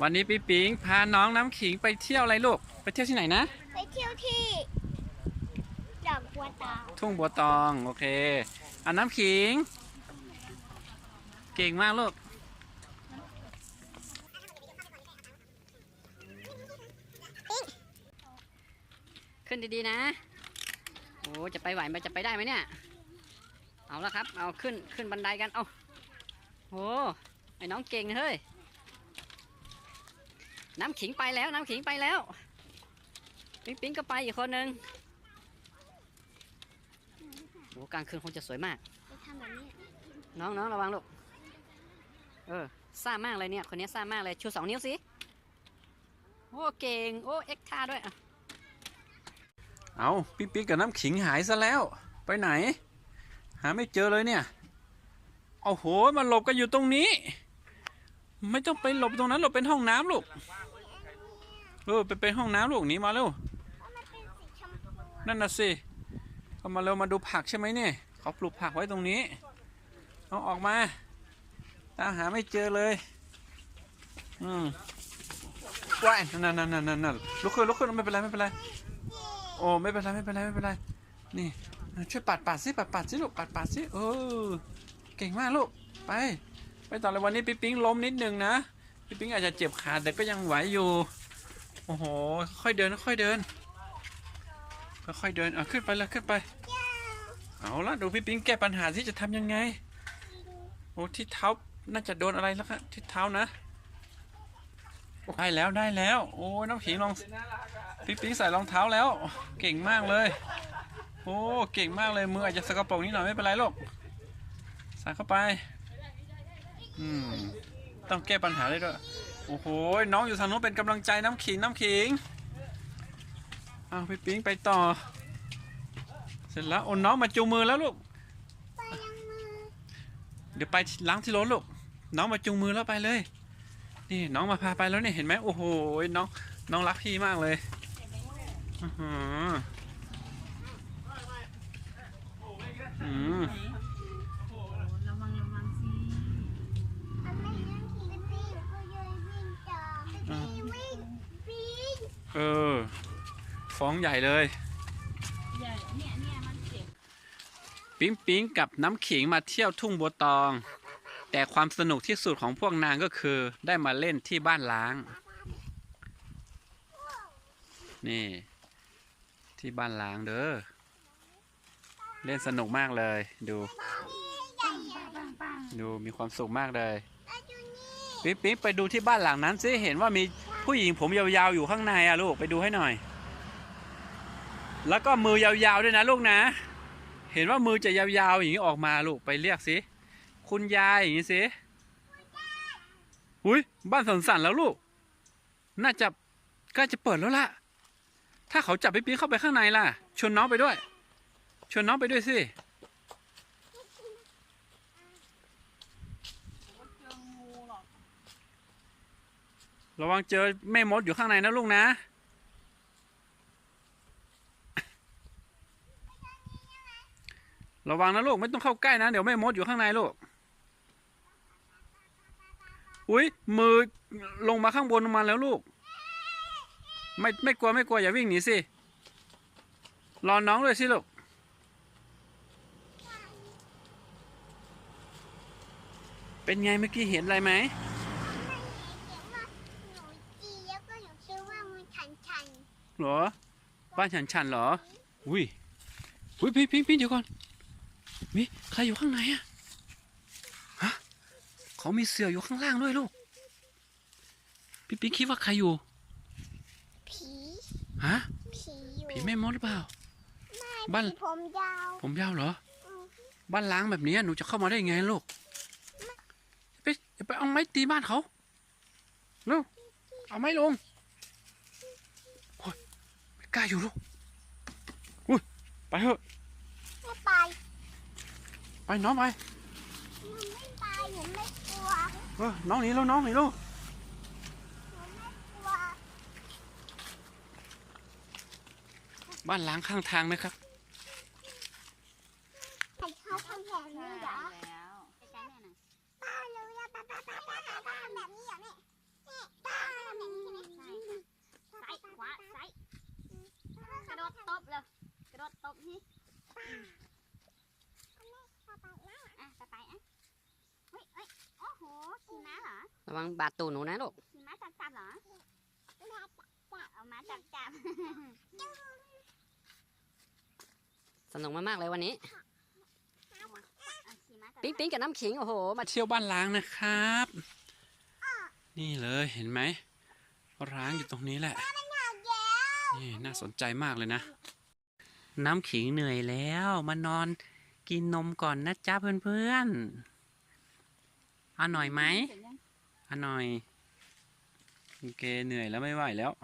วันนี้ปิ๊งปิ๊งพาน้องน้ำขิงไปเที่ยวอะไรลูก ไปเที่ยวที่ไหนนะ ไปเที่ยวที่ดอกบัวตอง ทุ่งบัวตอง โอเคอันน้ำขิง เก่งมากลูก ขึ้นดีๆนะ โอ้จะไปไหวไหมจะไปได้ไหมเนี่ย เอาละครับ เอาขึ้นขึ้นบันไดกัน เอาโอ้ไอ้น้องเก่งเฮ้ย น้ำขิงไปแล้ว น้ำขิงไปแล้ว ปิ๊งปิ๊งก็ไปอีกคนนึงโอ้กลางคืนคงจะสวยมากไปทำแบบนี้น้องน้องระวังลูก เออซ่ามากเลยเนี่ย คนนี้ซ่ามากเลย ชูสองนิ้วสิ โอ้เก่ง โอ้เอ็กท่าด้วยอะเอาปิ๊งปิ๊งกับน้ำขิงหายซะแล้ว ไปไหน หาไม่เจอเลยเนี่ยโอ้โหมาหลบกันอยู่ตรงนี้ ไม่ต้องไปหลบตรงนั้นหลบเป็นห้องน้ำลูก เออไปเป็นห้องน้ำลูกหนีมาเร็วเพราะมันเป็นสีชมพูนั่นน่ะสิเอามาเร็วมาดูผักใช่ไหมเนี่ยเขาปลูกผักไว้ตรงนี้เอาออกมาตามหาไม่เจอเลยอืมว้ายนั่นนั่นนั่นนั่นนั่นลุกขึ้นลุกขึ้นไม่เป็นไรไม่เป็นไรโอ้ไม่เป็นไรไม่เป็นไรไม่เป็นไรนี่ช่วยปัดปัดสิปัดปัดสิลูกปัดปัดสิเออเก่งมากลูกไป ไปต่อเลยวันนี้ปิ๊งปิ๊งล้มนิดนึงนะปิ๊งปิ๊งอาจจะเจ็บขาแต่ก็ยังไหวอยู่ โอ้โห ค่อยเดิน ค่อยเดิน ค่อยเดิน เอาขึ้นไปเลยขึ้นไป เอาละดูพี่ปิ๊งแก้ปัญหาที่จะทำยังไง โอ้ที่เท้า น่าจะโดนอะไรแล้วครับที่เท้านะ ได้แล้วได้แล้ว โอ้ยน้ำขิงลอง พี่ปิ๊งใส่รองเท้าแล้ว เก่งมากเลย โอ้เก่งมากเลยมืออาจจะสกปรกนิดหน่อยไม่เป็นไรหรอก ใส่เข้าไป อืม ต้องแก้ปัญหาได้ด้วย โอ้โห น้องอยู่ทางโน้นเป็นกำลังใจน้ำขิงน้ำขิงเอาไปปิ๊งไปต่อ เสร็จแล้วโอนน้องมาจูงมือแล้วลูก เดี๋ยวไปล้างที่รถลูก น้องมาจูงมือแล้วไปเลย นี่น้องมาพาไปแล้วเนี่ยเห็นไหมโอ้โห น้องน้องรักพี่มากเลยอือม ระวังระวังสิ อันไม่ยังขี่ปีก็เลยวิ่งต่อปีวิ่งปี เออ ฟ้องใหญ่เลยอย่เนี่ยเนี่ยมันเจ็บปิ๊งปิ๊งกับน้ำขิงมาเที่ยวทุ่งบัวตอง แต่ความสนุกที่สุดของพวกนางก็คือได้มาเล่นที่บ้านล้าง นี่ ที่บ้านล้างเด้อ เล่นสนุกมากเลย ดู ดูมีความสุขมากเลยปิ๊งปิ๊งไปดูที่บ้านหลังนั้นสิเห็นว่ามี ผู้หญิงผมยาวๆอยู่ข้างในอะลูกไปดูให้หน่อย แล้วก็มือยาวๆด้วยนะลูกนะ เห็นว่ามือจะยาวๆอย่างนี้ออกมาลูกไปเรียกสิคุณยายอย่างนี้สิอุ้ยบ้านสันสันๆแล้วลูก น่าจะใกล้จะเปิดแล้วล่ะ ถ้าเขาจับพี่ปิ๊เข้าไปข้างในล่ะ ชวนน้องไปด้วย ชวนน้องไปด้วยสิ เจองูหรอก ระวังเจอแม่มดอยู่ข้างในนะลูกนะระวังนะลูกไม่ต้องเข้าใกล้นะ เดี๋ยวแม่มดอยู่ข้างในลูก อุ้ยมือลงมาข้างบนมาแล้วลูก ไม่ไม่กลัวไม่กลัวอย่าวิ่งหนีสิ รอน้องเลยสิลูก เป็นไงเมื่อกี้เห็นอะไรไหม เสียงว่าหนูจีแล้วก็หนูชื่อว่ามันชันชัน เหรอ บ้านฉันฉันเหรอ อุ้ย อุ้ยพี่พี่พี่เดี๋ยวก่อน มีใครอยู่ข้างในอะฮะเขามีเสืออยู่ข้างล่างด้วยลูก พี่ปิ๊กคิดว่าใครอยู่ ผีฮะ ผีอยู่ผีแม่มดหรือเปล่าไม่บ้าน ผีผมยาวผมยาวเหรอ อืมบ้านล้างแบบนี้หนูจะเข้ามาได้ไงลูกไปอย่าไปเอาไม้ตีบ้านเขาเร็วเอาไม้ลงโอ้ยไม่ กล้าอยู่ลูกอุ้ยไปเถอะไม่ไปไปน้องไปหนูไม่ไปหนูไม่กลัวเออน้องหนีแล้วน้องหนีแล้วกบ้านล้างข้างทางนะครับ ใครทำแบบนี้เหรอแล้ไปอยป้าไป้ป้ป้ป้าแบบนี้อแม่แม่ใช่หมขวาซ้าย ระวังบาดตูหนูนะลูกม้าจับจับเหรอม้าจับจับสนุกมากๆเลยวันนี้ ปิ๊งปิ๊งกับน้ำขิงโอ้โห มาเที่ยวบ้านล้างนะครับ นี่เลยเห็นไหมร้างอยู่ตรงนี้แหละ นี่น่าสนใจมากเลยนะ น้ำขิงเหนื่อยแล้วมานอนกินนมก่อนนะจ๊ะเพื่อนๆเอาหน่อยไหมเสร็จยังเอาหน่อยโอเคเหนื่อยแล้วไม่ไหวแล้วเ